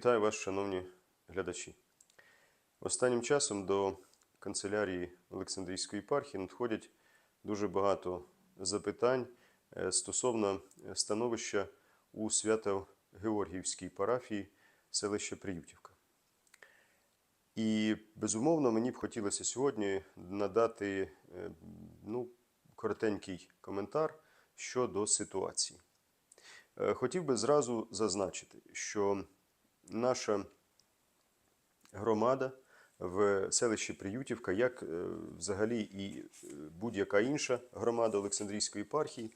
Вітаю вас, шановні глядачі. Останнім часом до канцелярії Олександрійської єпархії надходять дуже багато запитань е, стосовно становища у Свято-Георгіївській парафії селища Приютівка. І безумовно мені б хотілося сьогодні надати е, ну, коротенький коментар щодо ситуації. Е, Хотів би зразу зазначити, що наша громада в селищі Приютівка, як е, взагалі і е, будь-яка інша громада Олександрійської єпархії,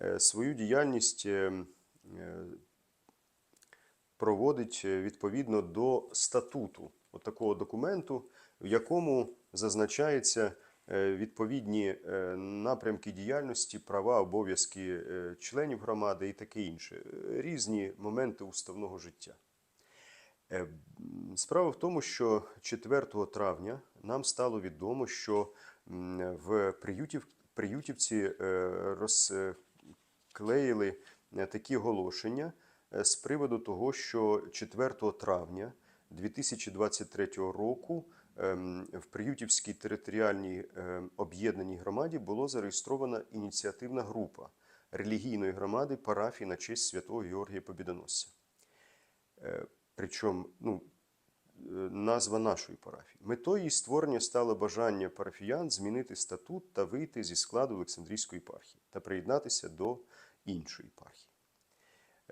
е, свою діяльність проводить відповідно до статуту, от такого документу, в якому зазначається відповідні напрямки діяльності, права, обов'язки членів громади і таке інше, різні моменти уставного життя. Е, Справа в тому, що 4 травня нам стало відомо, що в Приютів, Приютівці е, розклеїли е, такі оголошення з приводу того, що 4 травня 2023 року ем, в Приютівській територіальній ем, об'єднаній громаді було зареєстрована ініціативна група релігійної громади парафії на честь святого Георгія Побідоносця. Причому ну, е, назва нашої парафії. Метою її створення стало бажання парафіян змінити статут та вийти зі складу Олександрійської єпархії та приєднатися до іншої єпархії.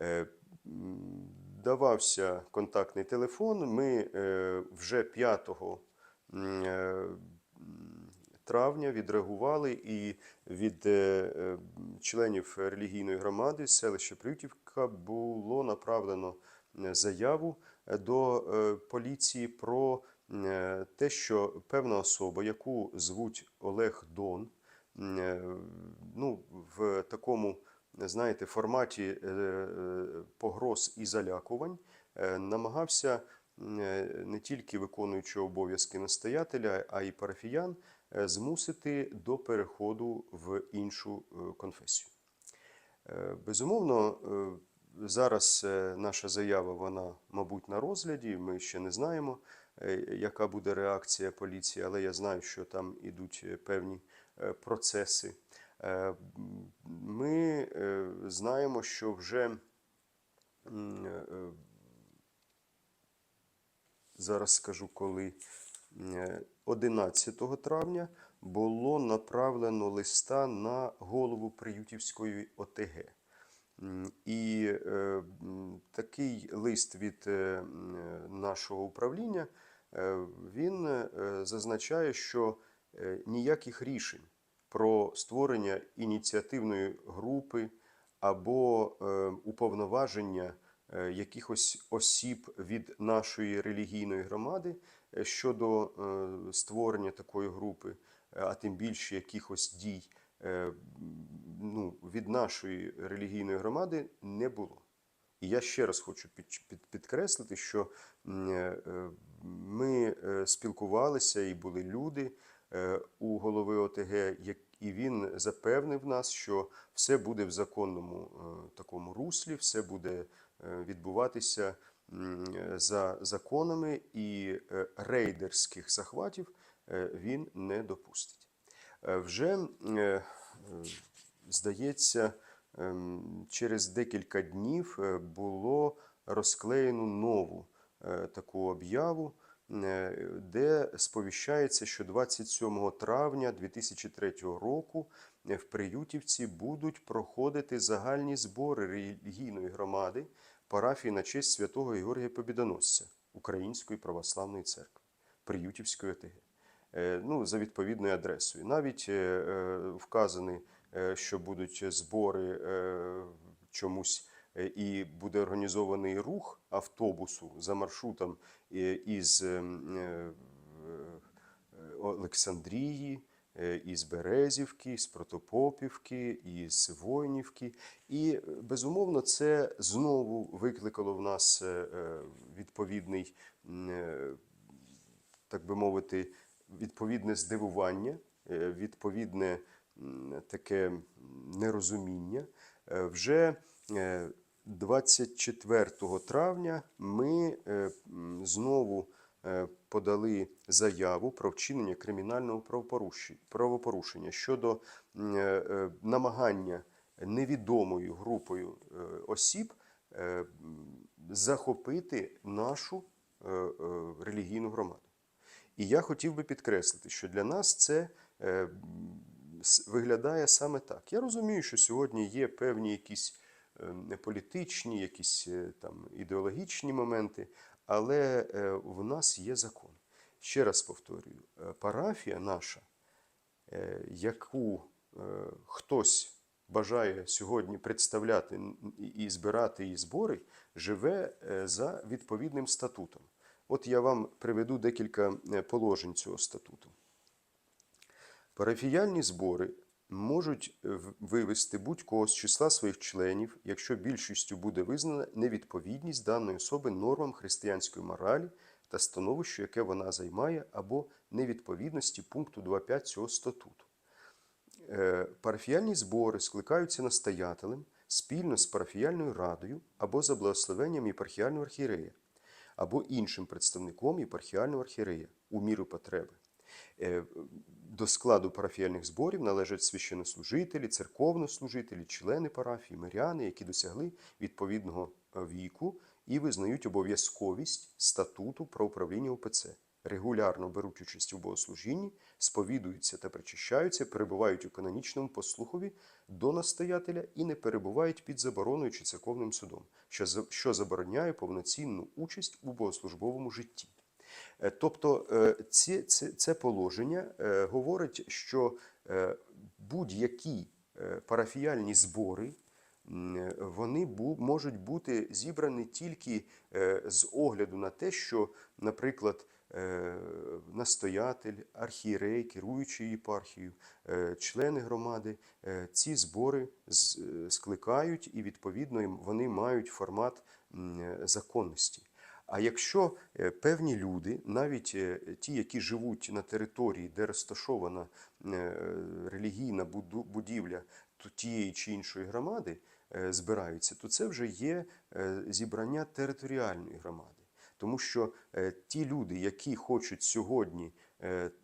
Е, Давався контактний телефон. Ми е, вже 5 е, травня відреагували і від членів релігійної громади селища Приютівка було направлено заяву е, до е, поліції про е, те, що певна особа, яку звуть Олег Дон, е, ну, в такому, знаєте, форматі е, е, погроз і залякувань е, намагався е, не тільки виконуючи обов'язки настоятеля, а й парафіян е, змусити до переходу в іншу е, конфесію. Е, Безумовно, е, зараз е, наша заява, вона, мабуть, на розгляді. Ми ще не знаємо, е, яка буде реакція поліції, але я знаю, що там ідуть е, певні процеси. Ми знаємо, що вже зараз скажу коли. Е, 11 травня було направлено листа на голову Приютівської ОТГ. І такий лист від е, нашого управління е, він е, зазначає, що ніяких рішень про створення ініціативної групи або уповноваження якихось осіб від нашої релігійної громади щодо створення такої групи, а тим більше якихось дій ну, від нашої релігійної громади не було. І я ще раз хочу під, під, підкреслити, що е, е, ми е, спілкувалися і були люди у голови ОТГ, і він запевнив нас, що все буде в законному такому руслі, все буде відбуватися за законами, і рейдерських захватів він не допустить. Вже, здається, через декілька днів е, було розклеєно нову е, таку об'яву, е, де сповіщається, що 27 травня 2003 року в Приютівці будуть проходити загальні збори релігійної громади парафії на честь святого Георгія Побідоносця Української православної церкви Приютівської ОТГ ну, за відповідною адресою. Навіть вказані, е, що будуть збори е, чомусь, е, і буде організований рух автобусу за маршрутом е, із е, е, Олександрії, е, із Березівки, з Протопопівки, із Воїнівки. І е, безумовно це знову викликало в нас е, е, відповідний, е, так би мовити, відповідне здивування, е, відповідне таке нерозуміння. Е, Вже е, 24 травня ми е, знову е, подали заяву про вчинення кримінального правопорушення, щодо е, е, намагання невідомою групою е, осіб е, захопити нашу е, е, релігійну громаду. І я хотів би підкреслити, що для нас це е, виглядає саме так. Я розумію, що сьогодні є певні якісь е, політичні, якісь е, там ідеологічні моменти, але е, в нас є закон. Ще раз повторюю, парафія наша, яку хтось бажає сьогодні представляти і- збирати її збори, живе за відповідним статутом. От я вам приведу декілька положень цього статуту. Парафіяльні збори можуть е, вивести будь-кого з числа своїх членів, якщо більшістю буде визнана невідповідність даної особи нормам християнської моралі та становищу, яке вона займає, або невідповідності пункту 2.5 цього статуту. Е, Парафіяльні збори скликаються настоятелем спільно з парафіяльною радою або за благословенням єпархіального архієрея, або іншим представником єпархіального архієрея у міру потреби. До складу парафіяльних зборів належать священнослужителі, церковнослужителі, члени парафії, миряни, які досягли відповідного е, віку і визнають обов'язковість статуту про управління УПЦ. Регулярно беруть участь у богослужінні, сповідуються та причащаються, перебувають у канонічному послухові до настоятеля і не перебувають під забороною чи церковним судом, що забороняє повноцінну участь у богослужбовому житті. Е, Тобто е, ці, це, це положення е, говорить, що будь-які парафіяльні збори вони бу, можуть бути зібрані тільки з огляду на те, що, наприклад, настоятель, архієрей, керуючий єпархією, члени громади ці збори скликають, і відповідно вони мають формат законності. А якщо е, певні люди, навіть е, ті, які живуть на території, де розташована е, релігійна будівля тієї чи іншої громади, збираються, то це вже є зібрання територіальної громади. Тому що ті люди, які хочуть сьогодні,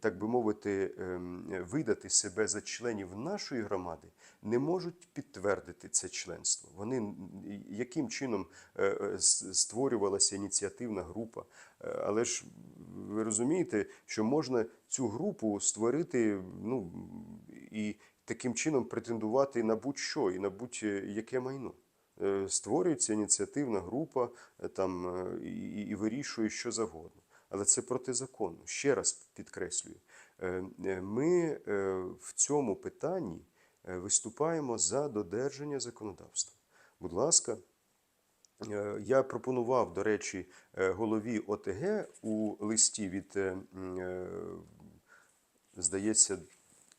так би мовити, ем, видати себе за членів нашої громади, не можуть підтвердити це членство. Вони яким чином е, е, створювалася ініціативна група. Е, Але ж ви розумієте, що можна цю групу створити, ну і таким чином претендувати на будь-що і на будь-яке майно. Е, Створюється ініціативна група е, там е, і, і вирішує що завгодно. Але це протизаконно. Ще раз підкреслюю, е, е, ми е, в цьому питанні виступаємо за додержання законодавства. Будь ласка, Я пропонував, до речі, голові ОТГ у листі від, здається,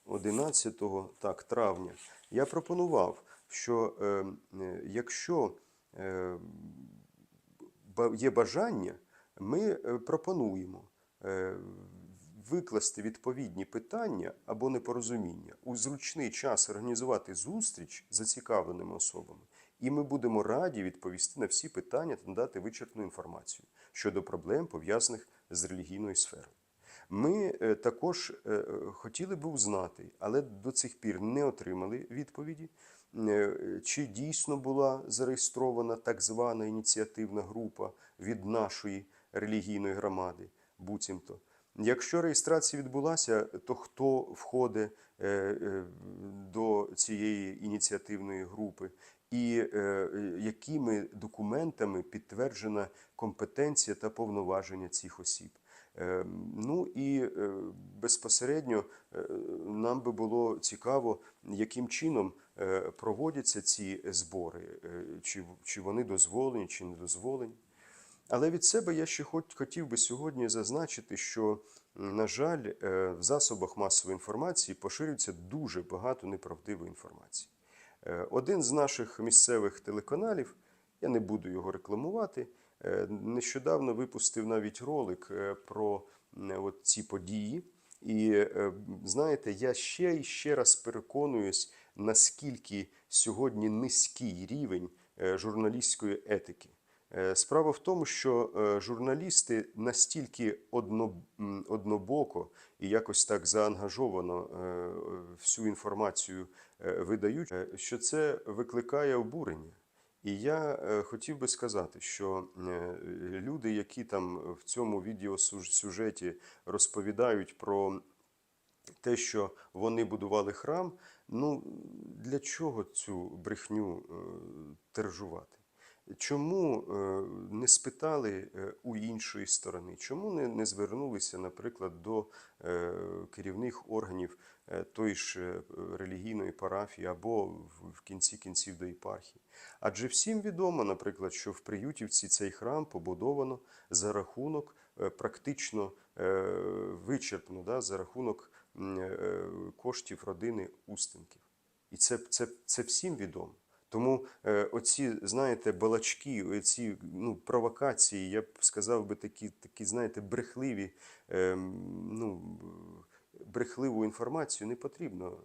11 так, травня. Я пропонував, що якщо є бажання, ми е, пропонуємо е, викласти відповідні питання або непорозуміння, у зручний час організувати зустріч з зацікавленими особами, і ми будемо раді відповісти на всі питання та надати вичерпну інформацію щодо проблем, пов'язаних з релігійною сферою. Ми е, також хотіли б узнати, але до цих пір не отримали відповіді, чи дійсно була зареєстрована так звана ініціативна група від нашої релігійної громади, буцімто. Якщо реєстрація відбулася, то хто входить е, е, до цієї ініціативної групи, і е, якими документами підтверджена компетенція та повноваження цих осіб? Ну і безпосередньо нам би було цікаво, яким чином проводяться ці збори, чи вони дозволені, чи не дозволені. Але від себе я ще хоч хотів би сьогодні зазначити, що, на жаль, е, в засобах масової інформації поширюється дуже багато неправдивої інформації. Е, Один з наших місцевих телеканалів, я не буду його рекламувати, е, нещодавно випустив навіть ролик про от ці події. І знаєте, я ще і ще раз переконуюсь, наскільки сьогодні низький рівень журналістської етики. Е, Справа в тому, що е, журналісти настільки однобоко і якось так заангажовано е, всю інформацію видають, що це викликає обурення. І я хотів би сказати, що люди, які там в цьому відеосюжеті розповідають про те, що вони будували храм, ну для чого цю брехню тиражувати? Чому е, не спитали е, у іншої сторони? Чому не, не звернулися, наприклад, до е, керівних органів тої ж релігійної парафії або в, кінці кінців до єпархії? Адже всім відомо, наприклад, що в Приютівці цей храм побудовано за рахунок практично вичерпно, да, за рахунок коштів родини Устенків. І це, це, це всім відомо. Тому е, оці, знаєте, балачки, оці ну, провокації, я б сказав би такі, такі знаєте, брехливі, е, ну, брехливу інформацію не потрібно е,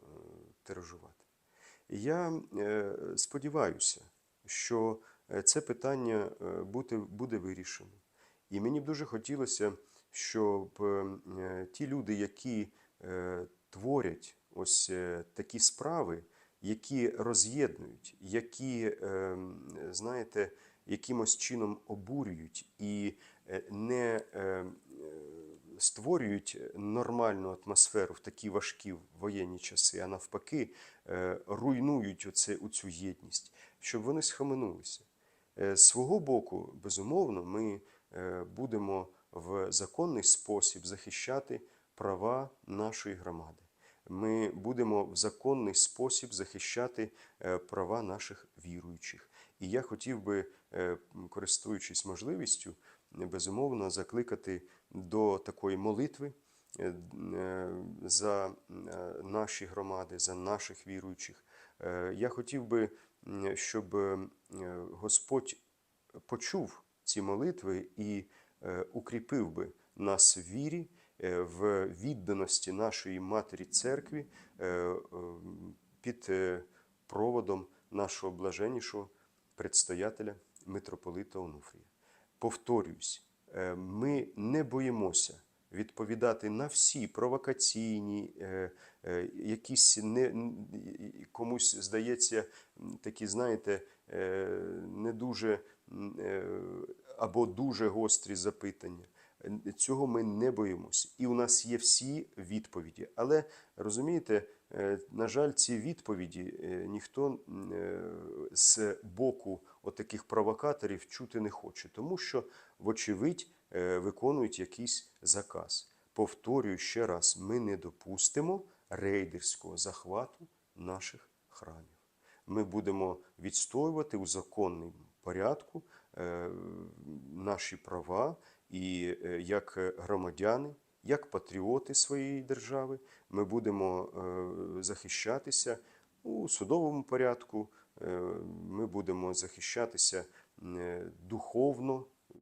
тиражувати. Я е, сподіваюся, що це питання буде, вирішено. І мені б дуже хотілося, щоб ті люди, які творять ось такі справи, які роз'єднують, які, е, знаєте, якимось чином обурюють і е, не е, е, створюють нормальну атмосферу в такі важкі воєнні часи, а навпаки, е, руйнують оце, оцю єдність, щоб вони схаменулися. З свого боку, безумовно, ми будемо в законний спосіб захищати права нашої громади. Ми будемо в законний спосіб захищати е, права наших віруючих. І я хотів би, е, користуючись можливістю, безумовно закликати до такої молитви е, за наші громади, за наших віруючих. Я хотів би, щоб Господь почув ці молитви і укріпив би нас в вірі, в відданості нашої матері церкві е, е, під е, проводом нашого блаженнішого предстоятеля митрополита Онуфрія. Повторююсь, е, ми не боїмося відповідати на всі провокаційні, е, е, якісь не, комусь здається, такі, знаєте, е, не дуже е, або дуже гострі запитання. Цього ми не боїмося. І у нас є всі відповіді. Але розумієте, е, на жаль, ці відповіді е, ніхто е, з боку отаких провокаторів чути не хоче, тому що, вочевидь, виконують якийсь заказ. Повторюю ще раз: ми не допустимо рейдерського захвату наших храмів. Ми будемо відстоювати у законному порядку наші права і е, як громадяни, як патріоти своєї держави, ми будемо е, захищатися у судовому порядку, е, ми будемо захищатися духовно